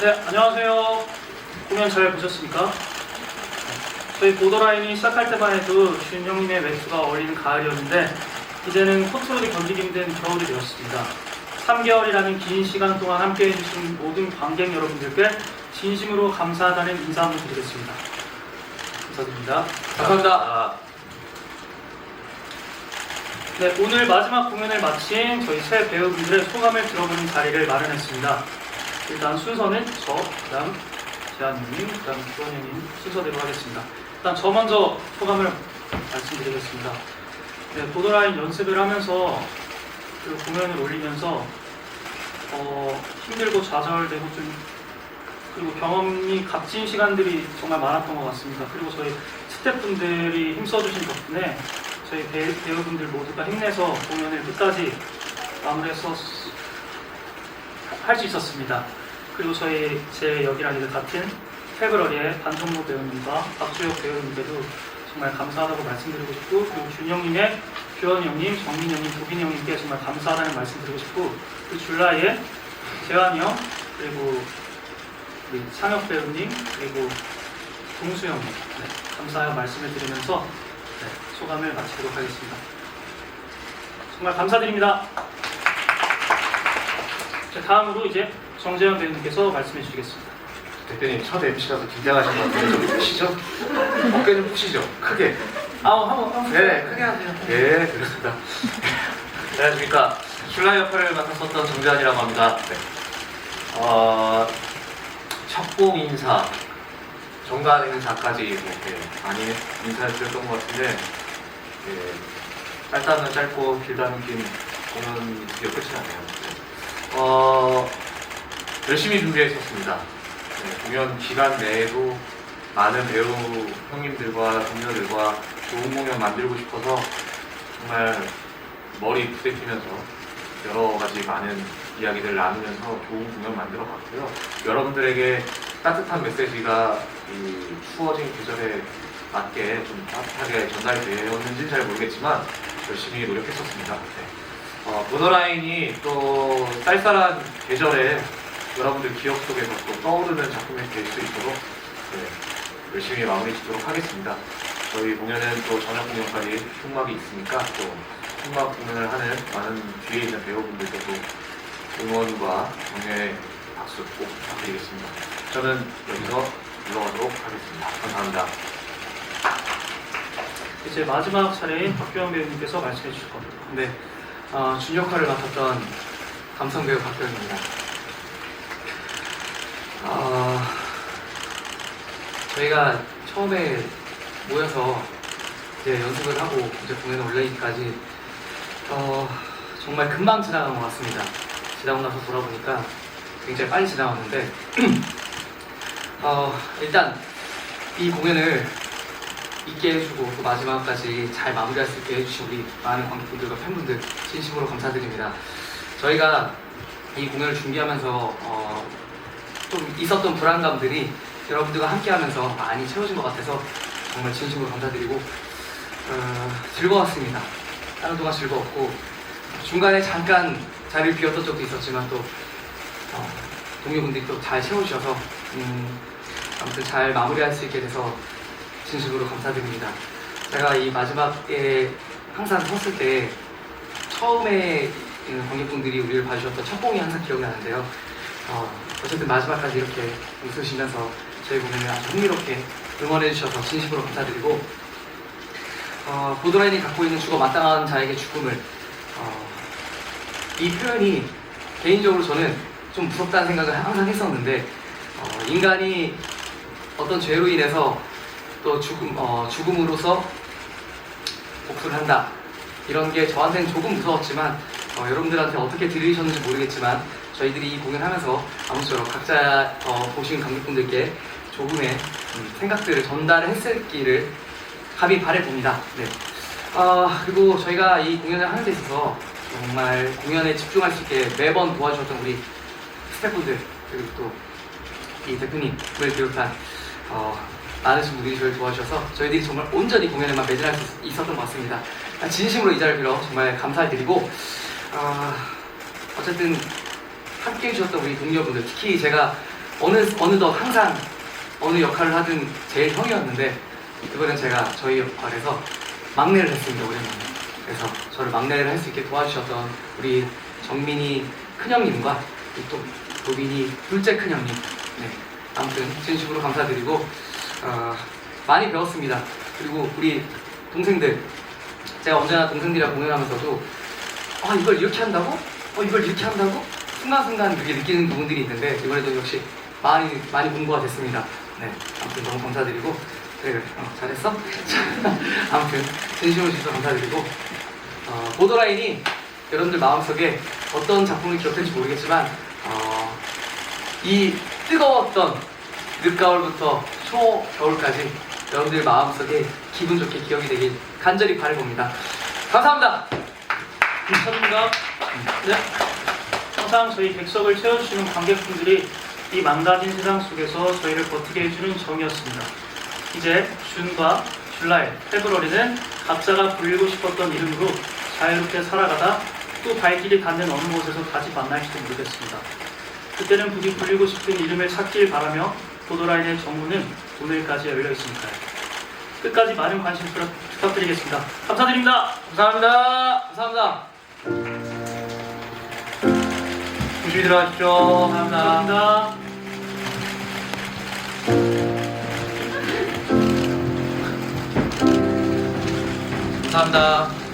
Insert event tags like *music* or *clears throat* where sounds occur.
네, 안녕하세요. 공연 잘 보셨습니까? 저희 보더라인이 시작할 때만 해도 준영님의 맥주가 어울리는 가을이었는데 이제는 코트로도 견디기 힘든 겨울이 되었습니다. 3개월이라는 긴 시간 동안 함께 해 주신 모든 관객 여러분들께 진심으로 감사하다는 인사 한번 드리겠습니다. 감사드립니다. 감사합니다. 네, 오늘 마지막 공연을 마친 저희 새 배우분들의 소감을 들어보는 자리를 마련했습니다. 일단 순서는 저, 그 다음 재한님, 그 다음 주원영님 순서대로 하겠습니다. 일단 저 먼저 소감을 말씀드리겠습니다. 네, 보더라인 연습을 하면서 그 공연을 올리면서 어, 힘들고 좌절되고 좀 그리고 경험이 값진 시간들이 정말 많았던 것 같습니다. 그리고 저희 스태프분들이 힘써주신 덕분에 저희 배, 배우분들 모두가 힘내서 공연을 끝까지 마무리해서 할 수 있었습니다. 저희 제 역이랑 이제 같은 페브러리의 반성모 배우님과 박수혁 배우님께도 정말 감사하다고 말씀드리고 싶고 그리고 준영님의 규현 형님, 정민 형님, 도빈 형님께 정말 감사하다는 말씀드리고 싶고 그리고 줄라이의 재환이 형 그리고 창혁 배우님 그리고 동수 형님 네, 감사의 말씀을 드리면서 네, 소감을 마치도록 하겠습니다. 정말 감사드립니다. 자, 다음으로 이제 정재현 배우님께서 말씀해 주시겠습니다. 대표님 첫 MC라서 긴장하신 것 같은데 좀 푸시죠? 어깨 좀 푸시죠? 크게. 아우 한번 한번 네, 크게 하세요. 예, 그렇습니다. *laughs* 안녕하십니까. 슐라 역할을 맡았었던 정재환이라고 합니다. 네. 어, 첫공 인사, 정관 인사까지 이렇게 많이 인사를 드렸던 것 같은데, 예, 짧다면 짧고 길다면 긴 공연 드디어 끝이 나네요. 네. 어, 열심히 준비했었습니다. 네, 공연 기간 내에도 많은 배우 형님들과 동료들과 좋은 공연 만들고 싶어서 정말 머리 부대끼면서 여러 가지 많은 이야기들 나누면서 좋은 공연 만들어 봤고요. 여러분들에게 따뜻한 메시지가 이 추워진 계절에 맞게 좀 따뜻하게 전달이 되었는지는 잘 모르겠지만 열심히 노력했었습니다. 네. 어, 보더라인이 또 쌀쌀한 계절에 여러분들 기억 속에서 또 떠오르는 작품이 될 수 있도록 네, 열심히 마무리 짓도록 하겠습니다. 저희 공연은 또 저녁 공연까지 흉막이 있으니까 또 흉막 공연을 하는 많은 뒤에 있는 배우분들께도 응원과 격려의 박수 꼭 부탁드리겠습니다. 저는 여기서 물러가도록 하겠습니다. 감사합니다. 이제 마지막 차례인 박규영 배우님께서 말씀해 주실 겁니다. 네, 어, 준 역할을 맡았던 감성 배우 박도현입니다. 어, 저희가 처음에 모여서 이제 연습을 하고 이제 공연 올리기까지 어, 정말 금방 지나간 것 같습니다. 지나고 나서 돌아보니까 굉장히 빨리 지나갔는데 *clears throat* 어, 일단 이 공연을 있게 해주고 또 마지막까지 잘 마무리할 수 있게 해주신 우리 많은 관객분들과 팬분들 진심으로 감사드립니다. 저희가 이 공연을 준비하면서 어, 좀 있었던 불안감들이 여러분들과 함께하면서 많이 채워진 것 같아서 정말 진심으로 감사드리고 어, 즐거웠습니다. 하는 동안 즐거웠고 중간에 잠깐 자리를 비웠던 적도 있었지만 또 어, 동료분들이 또 잘 채워주셔서 음, 아무튼 잘 마무리할 수 있게 돼서 진심으로 감사드립니다. 제가 이 마지막에 항상 섰을 때 처음에 관객분들이 우리를 봐주셨던 첫 공이 항상 기억이 나는데요. 어, 어쨌든 마지막까지 이렇게 웃으시면서 저희 공연을 아주 흥미롭게 응원해 주셔서 진심으로 감사드리고 어, 보드라인이 갖고 있는 죽어 마땅한 자에게 죽음을 어, 이 표현이 개인적으로 저는 좀 무섭다는 생각을 항상 했었는데 어, 인간이 어떤 죄로 인해서 또 죽음, 어, 죽음으로써 복수를 한다. 이런 게 저한테는 조금 무서웠지만 어, 여러분들한테 어떻게 들리셨는지 모르겠지만 저희들이 이 공연하면서 아무쪼록 각자 어, 보신 관객분들께 조금의 음, 생각들을 전달했을기를 감히 바래봅니다. 네. 어, 그리고 저희가 이 공연을 하는 데 있어서 정말 공연에 집중할 수 있게 매번 도와주셨던 우리 스태프분들 그리고 또 이 대표님을 비롯한 어, 많으신 분들이 저를 도와주셔서 저희들이 정말 온전히 공연에만 매진할 수 있었던 것 같습니다. 아, 진심으로 이 자리를 빌어 정말 감사드리고 어, 어쨌든 함께 해주셨던 우리 동료분들 특히 제가 어느 어느덧 항상 어느 역할을 하든 제일 형이었는데 이번엔 제가 저희 역할에서 막내를 했습니다 오랜만에. 그래서 저를 막내를 할 수 있게 도와주셨던 우리 정민이 큰형님과 또 도빈이 둘째 큰형님. 네. 아무튼 진심으로 감사드리고 어, 많이 배웠습니다. 그리고 우리 동생들 제가 언제나 동생들이랑 공연하면서도 아 이걸 이렇게 한다고? 어 이걸 이렇게 한다고? 순간순간 그게 느끼는 부분들이 있는데 이번에도 역시 많이 많이 공부가 됐습니다. 네 아무튼 너무 감사드리고 그래 그래 어, 잘했어? *laughs* 아무튼 진심으로 진짜 감사드리고 어, 보더라인이 여러분들 마음속에 어떤 작품을 기억할지 모르겠지만 어, 이 뜨거웠던 늦가을부터 초겨울까지 여러분들 마음속에 기분 좋게 기억이 되길 간절히 바라봅니다. 감사합니다. 괜찮습니다. 네. 항상 저희 객석을 채워주시는 관객분들이 이 망가진 세상 속에서 저희를 버티게 해주는 정이었습니다. 이제 준과 줄라의 페브러리는 각자가 불리고 싶었던 이름으로 자유롭게 살아가다 또 발길이 닿는 어느 곳에서 다시 만날지도 모르겠습니다. 그때는 부디 불리고 싶은 이름을 찾길 바라며 보도라인의 정문은 오늘까지 열려 있으니까요. 끝까지 많은 관심 부탁- 부탁드리겠습니다. 감사드립니다. 감사합니다. 감사합니다. 조심히 들어가십시오. 감사합니다. 감사합니다.